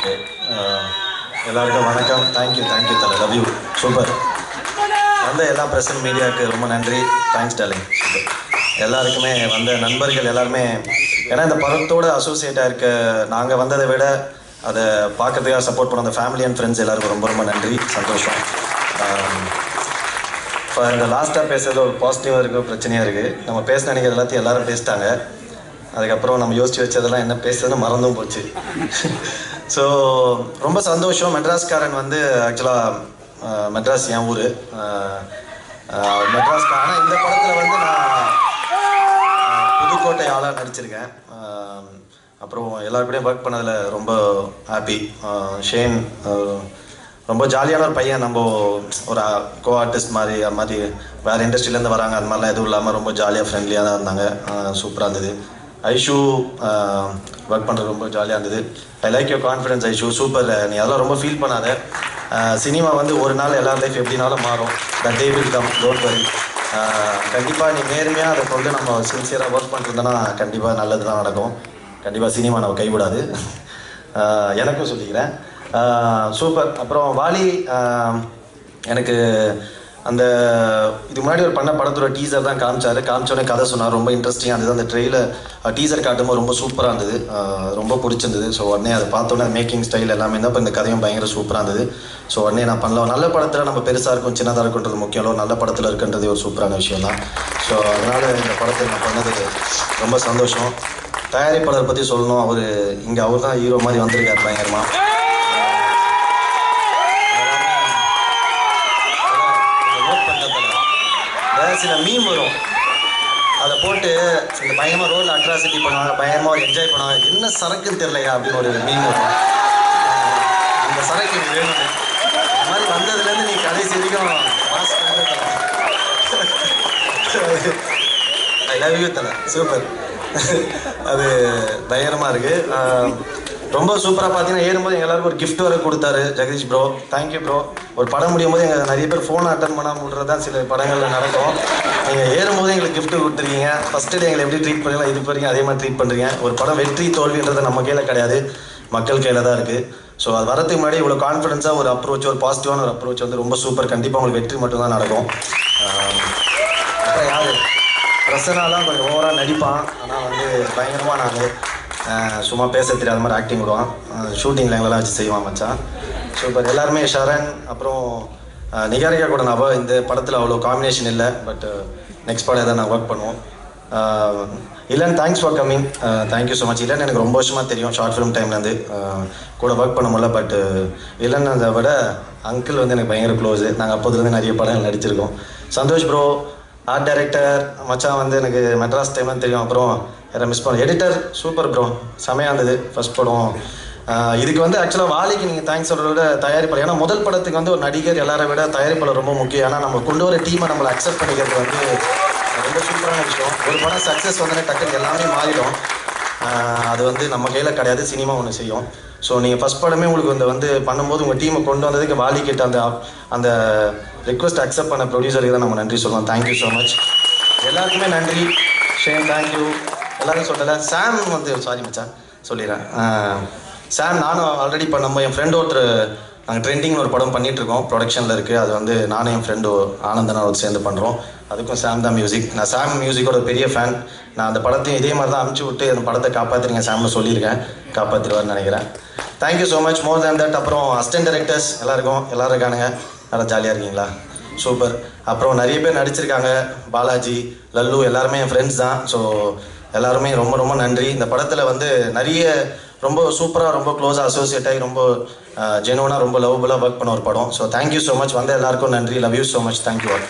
Okay. எல்லாருக்கும் வணக்கம். Thank you thank you தலை. லவ் யூ சூப்பர் வந்த எல்லா பிரசன்ட் மீடியாவுக்கு ரொம்ப நன்றி. தேங்க்ஸ் டாலிங் சூப்பர் எல்லாருக்குமே வந்த நண்பர்கள் எல்லாருமே ஏன்னா இந்த படத்தோட அசோசியேட்டாக இருக்க நாங்கள் வந்ததை விட அதை பார்க்கறதுக்காக சப்போர்ட் பண்ண அந்த ஃபேமிலி அண்ட் ஃப்ரெண்ட்ஸ் எல்லாருக்கும் ரொம்ப ரொம்ப நன்றி. சந்தோஷம். இப்போ இந்த லாஸ்ட்டாக பேசுறது ஒரு பாசிட்டிவாக இருக்குது பிரச்சனையாக இருக்குது நம்ம பேச நினைக்கிறது எல்லாத்தையும் எல்லாரும் பேசிட்டாங்க. அதுக்கப்புறம் நம்ம யோசிச்சு வச்சதெல்லாம் என்ன பேசுறதுன்னு மறந்தும் போச்சு. ஸோ ரொம்ப சந்தோஷம். மெட்ராஸ்காரன் வந்து ஆக்சுவலாக மெட்ராஸ் என் ஊர். மெட்ராஸ்க்கு ஆனால் இந்த படத்தில் வந்து நான் புதுக்கோட்டை ஆளாக நடிச்சிருக்கேன். அப்புறம் எல்லாருக்கூடையும் கூடயும் ஒர்க் பண்ணதில் ரொம்ப ஹாப்பி ஷேன் ரொம்ப ஜாலியான ஒரு பையன். நம்ம ஒரு கோ ஆர்டிஸ்ட் மாதிரி அது மாதிரி வேறு இண்டஸ்ட்ரியிலேருந்து வராங்க. அது மாதிரிலாம் எதுவும் இல்லாமல் ரொம்ப ஜாலியாக ஃப்ரெண்ட்லியாக தான் இருந்தாங்க. சூப்பராக இருந்தது. ஐஷு ஒர்க் பண்ணுறது ரொம்ப ஜாலியாக இருந்தது. I like your confidence Aishu. Super நீ அதெல்லாம் ரொம்ப ஃபீல் பண்ணாத. சினிமா வந்து ஒரு நாள் எல்லா லைஃப் எப்படினாலும் மாறும். The day will come don't worry கண்டிப்பாக நீ நேர்மையாக அதை கொண்டு நம்ம சின்சியராக ஒர்க் பண்ணிருந்தோன்னா கண்டிப்பாக நல்லது தான் நடக்கும். கண்டிப்பாக சினிமா நம்ம கைவிடாது. எனக்கும் சொல்லிக்கிறேன். சூப்பர் அப்புறம் வாலி எனக்கு அந்த இது முன்னாடி ஒரு பண்ண படத்தோட டீசர் தான் காமிச்சாரு. காமிச்சோடனே கதை சொன்னார். ரொம்ப இன்ட்ரெஸ்டிங்காக இருந்தது. அந்த ட்ரெயிலர் டீசர் காட்டும்போது ரொம்ப சூப்பராக இருந்தது. ரொம்ப பிடிச்சிருந்தது. ஸோ உடனே அதை பார்த்தோன்னே மேக்கிங் ஸ்டைல் எல்லாமே தான் இப்போ இந்த கதையும் பயங்கர சூப்பராக இருந்தது. ஸோ உடனே நான் பண்ணலாம். நல்ல படத்தில் நம்ம பெருசாக இருக்கும் சின்னதாக இருக்குன்றது முக்கியம் இல்லை. நல்ல படத்தில் இருக்குன்றது ஒரு சூப்பரான விஷயம் தான். ஸோ அதனால் இந்த படத்தை நான் பண்ணது ரொம்ப சந்தோஷம். தயாரிப்பாளர் பற்றி சொல்லணும். அவர் இங்கே அவர் தான் ஹீரோ மாதிரி வந்திருக்காரு பயங்கரமாக சில மீம் வரும். அதை போட்டு இந்த பயங்கரமாக ரோல் அட்ராசிட்டி பண்ணுவாங்க பயங்கரமாக ஒரு என்ஜாய் பண்ணுவாங்க. என்ன சரக்குன்னு தெரியலையா அப்படின்னு ஒரு மீம் வரும். அந்த இந்த சரக்கு எனக்கு வேணும் இந்த மாதிரி வந்ததுலேருந்து நீ கடைசி வரைக்கும் மாஸ் ஐ லவ் யூ தலை. சூப்பர் அது பயங்கரமாக இருக்குது ரொம்ப சூப்பராக பார்த்தீங்கன்னா ஏறும்போது எங்க எல்லாருக்கும் ஒரு கிஃப்ட் வரை கொடுத்தாரு ஜெகதீஷ் ப்ரோ தேங்க்யூ ப்ரோ ஒரு படம் முடியும் போது எங்கள் நிறைய பேர் ஃபோன் அட்டன் பண்ணாமல் விட்றது தான் சில படங்களில் நடக்கும். நீங்கள் ஏறும்போது எங்களுக்கு கிஃப்ட் கொடுத்துருக்கீங்க. ஃபஸ்ட்டு எங்களை எப்படி ட்ரீட் பண்ணலாம் இது வரைக்கும் அதே மாதிரி ட்ரீட் பண்ணுறீங்க ஒரு படம் வெற்றி தோல்வின்றது நம்ம கையில் கிடையாது. மக்கள் கையில் தான் இருக்குது ஸோ அது வரதுக்கு முன்னாடி இவ்வளோ கான்ஃபிடென்ஸாக ஒரு அப்ரோச் ஒரு பாசிட்டிவான ஒரு அப்ரோச் வந்து ரொம்ப சூப்பர் கண்டிப்பாக உங்களுக்கு வெற்றி மட்டும்தான் நடக்கும். அப்புறம் யார்? பிரசனாலாம் கொஞ்சம் ஓவராக நடிப்பான். ஆனால் வந்து பயங்கரமாக நான். சும்மா பேச தெரியாத மாதிரி ஆக்டிங் விடுவான். ஷூட்டிங்கில் லைன்லலாம் வச்சு செய்வான் மச்சான். சூப்பர் எல்லாருமே ஷரண் அப்புறம் நிகாரிகா கூட நான் அவ- இந்த படத்தில் அவ்வளோ காம்பினேஷன் இல்லை பட் நெக்ஸ்ட் படம் எதாவது நான் ஒர்க் பண்ணுவோம். இல்லன் thanks for coming thank you so much இல்லன் எனக்கு ரொம்ப வருஷமாக தெரியும் ஷார்ட் ஃபிலிம் டைம்லேருந்து கூட ஒர்க் பண்ண முடியல பட் இல்லன் அதை விட அங்கிள் வந்து எனக்கு பயங்கர க்ளோஸு நாங்கள் அப்போதுலேருந்து நிறைய படங்கள் நடிச்சிருக்கோம். சந்தோஷ் ப்ரோ ஆர்ட் டைரக்டர் மச்சான் வந்து எனக்கு மெட்ராஸ் டைம்லாம் தெரியும். அப்புறம் யாரை மிஸ் பண்ண எடிட்டர் சூப்பர் ப்ரோ செமையாக இருந்தது ஃபர்ஸ்ட் படம். இதுக்கு வந்து ஆக்சுவலாக வாலிக்கு நீங்கள் தேங்க்ஸ் சொல்கிறத விட தயாரிப்பாளர். ஏன்னா முதல் படத்துக்கு வந்து ஒரு நடிகர் எல்லாரை விட தயாரிப்பாளர் ரொம்ப முக்கியம். ஏன்னா நம்ம கொண்டு வர டீமை நம்மளை அக்செப்ட் பண்ணிக்கிறது வந்து ரொம்ப சூப்பரான விஷயம். ஒரு படம் சக்ஸஸ் வந்தோடனே டக்குன்னு எல்லாமே மாறிடும். அது வந்து நம்ம கையில் கிடையாது சினிமா ஒன்று செய்யும். ஸோ நீங்கள் ஃபஸ்ட் படமே உங்களுக்கு வந்து வந்து பண்ணும்போது உங்கள் டீமை கொண்டு வந்ததுக்கு வாலி கிட்ட அந்த அந்த ரிக்வஸ்ட் அக்செப்ட் பண்ண ப்ரொடியூசருக்கு தான் நம்ம நன்றி சொல்லலாம் தேங்க்யூ ஸோ மச் எல்லாருக்குமே நன்றி. ஷேம் தேங்க்யூ எல்லாரும் சொல்லலை. சாம் வந்து சாரி மச்சான் சொல்லிடுறேன். சாம் நானும் ஆல்ரெடி பண்ணும்போது என் ஃப்ரெண்ட் ஒருத்தர் நாங்கள் ட்ரெண்டிங்னு ஒரு படம் பண்ணிட்டு இருக்கோம் ப்ரொடக்ஷனில் இருக்குது அது வந்து நானும் என் ஃப்ரெண்டு ஆனந்தனா ஒரு சேர்ந்து பண்ணுறோம் அதுக்கும் சாம் தான் மியூசிக் நான் சாம் மியூசிக்கோட பெரிய ஃபேன் நான் அந்த படத்தையும் இதே மாதிரி தான் அனுப்பிச்சி விட்டு அந்த படத்தை காப்பாற்றுறீங்க சாம்னு சொல்லியிருக்கேன். காப்பாற்றிடுவார்னு நினைக்கிறேன். Thank you so much more than that அப்புறம் அசிஸ்டன்ட் டேரக்டர்ஸ் எல்லாருக்கும் எல்லோரும் இருக்கானுங்க. நல்லா ஜாலியாக இருக்கீங்களா? சூப்பர் அப்புறம் நிறைய பேர் நடிச்சிருக்காங்க. பாலாஜி லல்லு எல்லாருமே என் ஃப்ரெண்ட்ஸ் தான். ஸோ எல்லாருமே ரொம்ப ரொம்ப நன்றி. இந்த படத்தில் வந்து நிறைய ரொம்ப சூப்பராக ரொம்ப க்ளோஸாக அசோசியேட் ஆகி ரொம்ப ஜெனுவனாக ரொம்ப லவ்வபுளாக ஒர்க் பண்ண ஒரு படம். ஸோ தேங்க்யூ ஸோ மச் வந்த எல்லாருக்கும் நன்றி. Love you so much thank you all